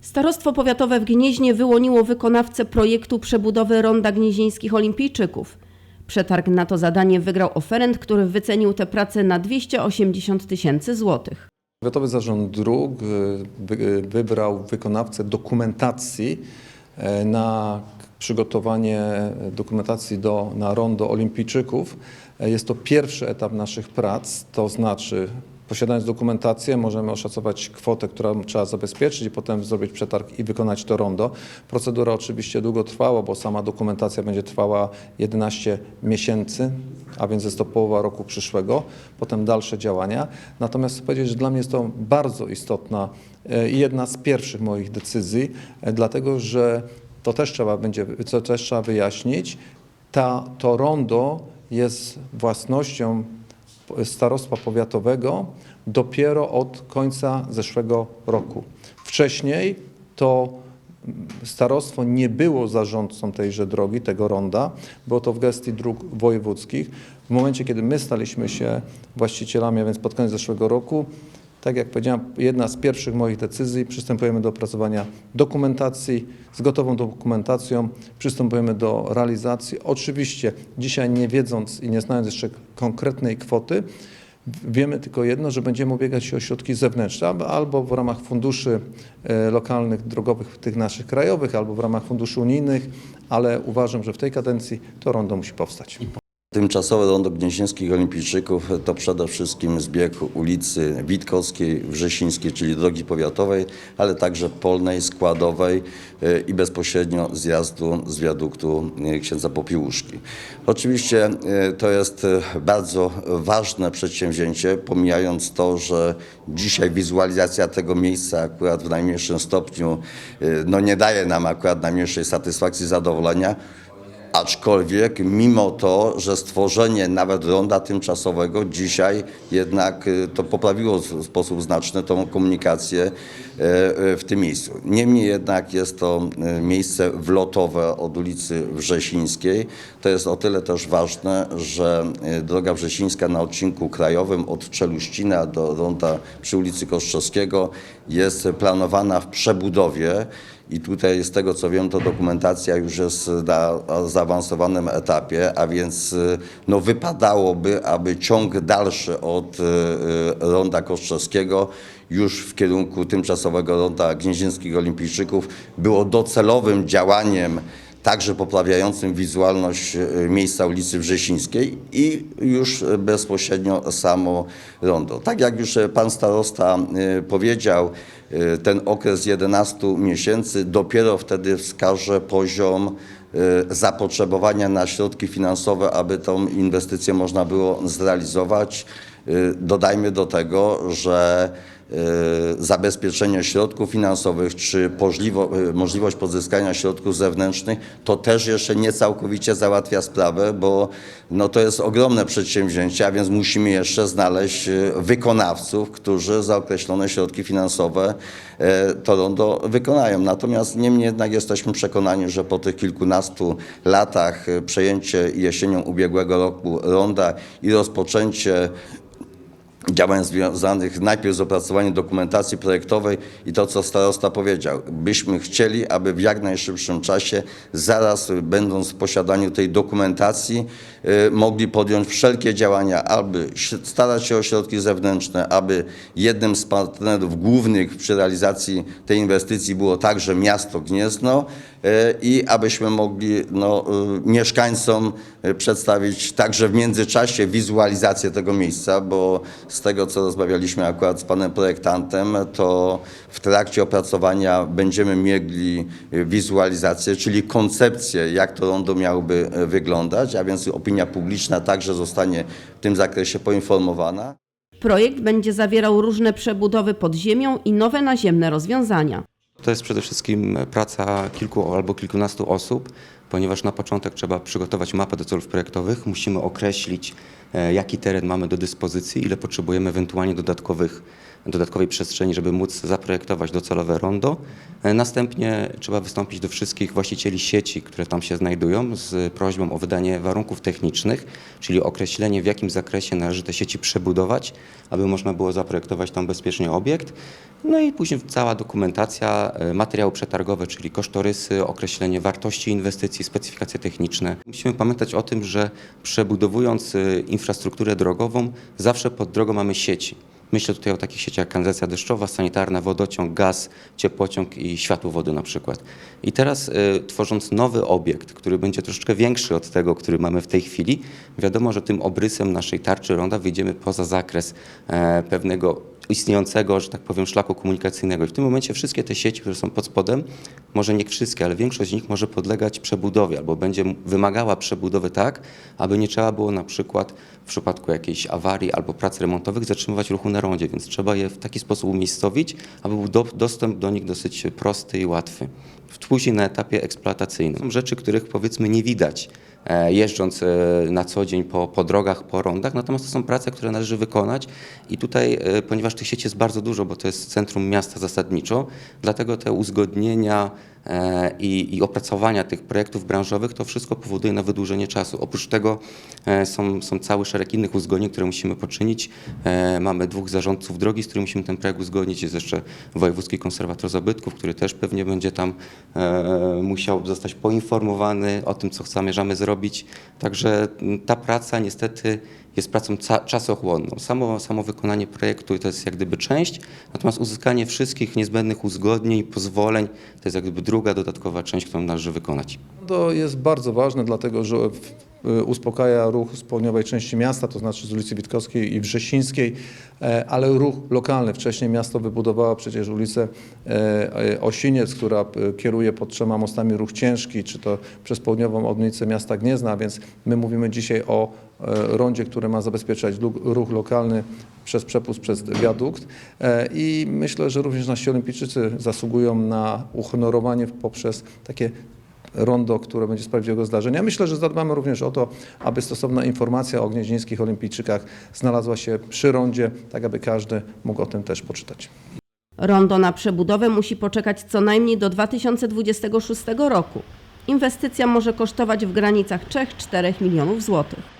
Starostwo Powiatowe w Gnieźnie wyłoniło wykonawcę projektu przebudowy Ronda Gnieźnieńskich Olimpijczyków. Przetarg na to zadanie wygrał oferent, który wycenił tę pracę na 280 tysięcy złotych. Powiatowy Zarząd Dróg y, wy- wybrał wykonawcę dokumentacji e, na przygotowanie dokumentacji do, na rondo olimpijczyków. E, Jest to pierwszy etap naszych prac, to znaczy posiadając dokumentację możemy oszacować kwotę, którą trzeba zabezpieczyć i potem zrobić przetarg i wykonać to rondo. Procedura oczywiście długo trwała, bo sama dokumentacja będzie trwała 11 miesięcy, a więc jest to połowa roku przyszłego, potem dalsze działania. Natomiast chcę powiedzieć, że dla mnie jest to bardzo istotna e, i jedna z pierwszych moich decyzji, e, dlatego że to też trzeba będzie, to też trzeba wyjaśnić. Ta, to rondo jest własnością starostwa powiatowego dopiero od końca zeszłego roku. Wcześniej to starostwo nie było zarządcą tejże drogi, tego ronda, było to w gestii dróg wojewódzkich. W momencie, kiedy my staliśmy się właścicielami, a więc pod koniec zeszłego roku, tak jak powiedziałem, jedna z pierwszych moich decyzji, przystępujemy do opracowania dokumentacji. Z gotową dokumentacją przystępujemy do realizacji. Oczywiście dzisiaj nie wiedząc i nie znając jeszcze konkretnej kwoty, wiemy tylko jedno, że będziemy ubiegać się o środki zewnętrzne, albo- w ramach funduszy e, lokalnych, drogowych, tych naszych krajowych, albo w ramach funduszy unijnych, ale uważam, że w tej kadencji to rondo musi powstać. Tymczasowe rondo Gnieźnieńskich Olimpijczyków to przede wszystkim zbieg ulicy Witkowskiej, Wrzesińskiej, czyli drogi powiatowej, ale także polnej, składowej e, i bezpośrednio zjazdu z wiaduktu e, księdza Popiłuszki. Oczywiście e, to jest bardzo ważne przedsięwzięcie, pomijając to, że dzisiaj wizualizacja tego miejsca akurat w najmniejszym stopniu no nie daje nam akurat najmniejszej satysfakcji, zadowolenia. Aczkolwiek mimo to, że stworzenie nawet ronda tymczasowego dzisiaj jednak y, to poprawiło w sposób znaczny tą komunikację e, e, w tym miejscu. Niemniej jednak jest to e, miejsce wlotowe od ulicy Wrzesińskiej. To jest o tyle też ważne, że e, droga Wrzesińska na odcinku krajowym od Czeluścina do ronda przy ulicy Kostrzewskiego jest planowana w przebudowie. I tutaj z tego co wiem, to dokumentacja już jest na zaawansowanym etapie, a więc y, no, wypadałoby, aby ciąg dalszy od y, y, ronda Kostrzewskiego już w kierunku tymczasowego ronda Gnieźnieńskich Olimpijczyków było docelowym działaniem także poprawiającym wizualność e, miejsca ulicy Wrzesińskiej i już bezpośrednio samo rondo. Tak jak już e, pan starosta e, powiedział, ten okres 11 miesięcy dopiero wtedy wskaże poziom zapotrzebowania na środki finansowe, aby tą inwestycję można było zrealizować. Dodajmy do tego, że zabezpieczenie środków finansowych czy e, możliwość pozyskania środków zewnętrznych, to też jeszcze nie całkowicie załatwia sprawę, bo no, to jest ogromne przedsięwzięcie, a więc musimy jeszcze znaleźć e, wykonawców, którzy za określone środki finansowe e, to rondo wykonają. Natomiast niemniej jednak jesteśmy przekonani, że po tych kilkunastu latach e, przejęcie jesienią ubiegłego roku ronda i rozpoczęcie działań związanych najpierw z opracowaniem dokumentacji projektowej i to, co starosta powiedział. Byśmy chcieli, aby w jak najszybszym czasie, zaraz będąc w posiadaniu tej dokumentacji, y, mogli podjąć wszelkie działania, aby starać się o środki zewnętrzne, aby jednym z partnerów głównych przy realizacji tej inwestycji było także miasto Gniezno y, i abyśmy mogli no, y, mieszkańcom przedstawić także w międzyczasie wizualizację tego miejsca, bo z tego, co rozmawialiśmy akurat z panem projektantem, to w trakcie opracowania będziemy mieli wizualizację, czyli koncepcję, jak to rondo miałoby y, wyglądać, a więc opinia publiczna także zostanie w tym zakresie poinformowana. Projekt będzie zawierał różne przebudowy pod ziemią i nowe naziemne rozwiązania. To jest przede wszystkim praca kilku albo kilkunastu osób, ponieważ na początek trzeba przygotować mapę do celów projektowych. Musimy określić, e, jaki teren mamy do dyspozycji, ile potrzebujemy ewentualnie dodatkowych dodatkowej przestrzeni, żeby móc zaprojektować docelowe rondo. E, Następnie trzeba wystąpić do wszystkich właścicieli sieci, które tam się znajdują, z prośbą o wydanie warunków technicznych, czyli określenie, w jakim zakresie należy te sieci przebudować, aby można było zaprojektować tam bezpiecznie obiekt. No i później cała dokumentacja, e, materiały przetargowe, czyli kosztorysy, określenie wartości inwestycji, specyfikacje techniczne. Musimy pamiętać o tym, że przebudowując e, infrastrukturę drogową, zawsze pod drogą mamy sieci. Myślę tutaj o takich sieciach jak kanalizacja deszczowa, sanitarna, wodociąg, gaz, ciepłociąg i światło wody na przykład. I teraz y, tworząc nowy obiekt, który będzie troszeczkę większy od tego, który mamy w tej chwili, wiadomo, że tym obrysem naszej tarczy ronda wyjdziemy poza zakres e, pewnego istniejącego, że tak powiem, szlaku komunikacyjnego. I w tym momencie wszystkie te sieci, które są pod spodem, może nie wszystkie, ale większość z nich może podlegać przebudowie albo będzie wymagała przebudowy tak, aby nie trzeba było na przykład w przypadku jakiejś awarii albo prac remontowych zatrzymywać ruchu na rondzie, więc trzeba je w taki sposób umiejscowić, aby był do, dostęp do nich dosyć prosty i łatwy. Później na etapie eksploatacyjnym. Są rzeczy, których powiedzmy nie widać jeżdżąc e, na co dzień po, po drogach, po rondach, natomiast to są prace, które należy wykonać i tutaj, e, ponieważ tych sieci jest bardzo dużo, bo to jest centrum miasta zasadniczo, dlatego te uzgodnienia e, i, i opracowania tych projektów branżowych, to wszystko powoduje na wydłużenie czasu. Oprócz tego e, są, są cały szereg innych uzgodnień, które musimy poczynić. E, Mamy dwóch zarządców drogi, z którymi musimy ten projekt uzgodnić. Jest jeszcze Wojewódzki Konserwator Zabytków, który też pewnie będzie tam e, musiał zostać poinformowany o tym, co zamierzamy zrobić. Także ta praca niestety jest pracą czasochłonną. Samo, samo wykonanie projektu to jest jak gdyby część, natomiast uzyskanie wszystkich niezbędnych uzgodnień, pozwoleń to jest jak gdyby druga dodatkowa część, którą należy wykonać. To jest bardzo ważne, dlatego że uspokaja ruch z południowej części miasta, to znaczy z ulicy Witkowskiej i Wrzesińskiej, e, ale ruch lokalny. Wcześniej miasto wybudowało przecież ulicę e, e, Osiniec, która kieruje pod trzema mostami ruch ciężki, czy to przez południową obwodnicę miasta Gniezna, więc my mówimy dzisiaj o rondzie, które ma zabezpieczać ruch lokalny przez przepust przez wiadukt i myślę, że również nasi olimpijczycy zasługują na uhonorowanie poprzez takie rondo, które będzie z prawdziwego zdarzenia. Myślę, że zadbamy również o to, aby stosowna informacja o gnieźnieńskich olimpijczykach znalazła się przy rondzie, tak aby każdy mógł o tym też poczytać. Rondo na przebudowę musi poczekać co najmniej do 2026 roku. Inwestycja może kosztować w granicach 3-4 milionów złotych.